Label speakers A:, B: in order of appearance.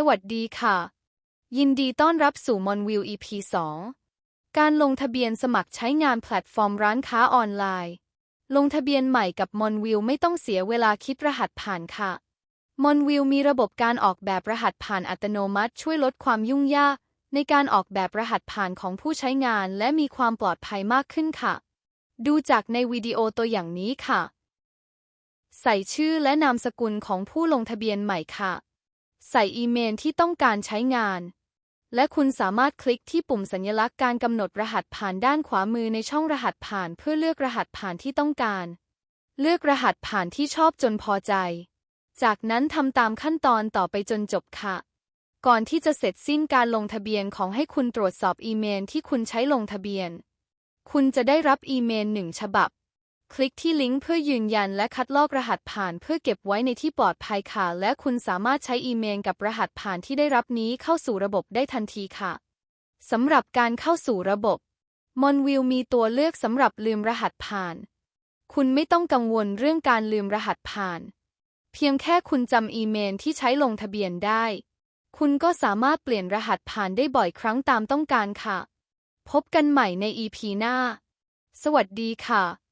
A: สวัสดีค่ะ ยินดีต้อนรับสู่ Monview EP 2 การลงทะเบียนสมัครใช้งานแพลตฟอร์มร้านค้าออนไลน์ ลงทะเบียนใหม่กับ Monview ไม่ต้องเสียเวลาคิดรหัสผ่านค่ะ Monview มีระบบการออกแบบรหัสผ่านอัตโนมัติช่วยลดความยุ่งยาก ในการออกแบบรหัสผ่านของผู้ใช้งานและมีความปลอดภัยมากขึ้นค่ะ ดูจากในวิดีโอตัวอย่างนี้ค่ะ ใส่ชื่อและนามสกุลของผู้ลงทะเบียนใหม่ค่ะ ใส่อีเมลที่ต้องการใช้งาน และคุณสามารถคลิกที่ปุ่มสัญลักษณ์การกำหนดรหัสผ่านด้านขวามือในช่องรหัสผ่านเพื่อเลือกรหัสผ่านที่ต้องการ เลือกรหัสผ่านที่ชอบจนพอใจ จากนั้นทำตามขั้นตอนต่อไปจนจบค่ะ ก่อนที่จะเสร็จสิ้นการลงทะเบียนของให้คุณตรวจสอบอีเมลที่คุณใช้ลงทะเบียน คุณจะได้รับอีเมลหนึ่งฉบับ คลิกที่ลิงก์เพื่อยืนยันและคัดลอกรหัสผ่านเพื่อเก็บไว้ในที่ปลอดภัยค่ะ และคุณสามารถใช้อีเมลกับรหัสผ่านที่ได้รับนี้เข้าสู่ระบบได้ทันทีค่ะสำหรับการเข้าสู่ระบบ Monview มีตัวเลือกสำหรับลืมรหัสผ่าน คุณไม่ต้องกังวลเรื่องการลืมรหัสผ่าน เพียงแค่คุณจำอีเมลที่ใช้ลงทะเบียนได้ คุณก็สามารถเปลี่ยนรหัสผ่านได้บ่อยครั้งตามต้องการค่ะ พบกันใหม่ใน EP หน้า สวัสดีค่ะ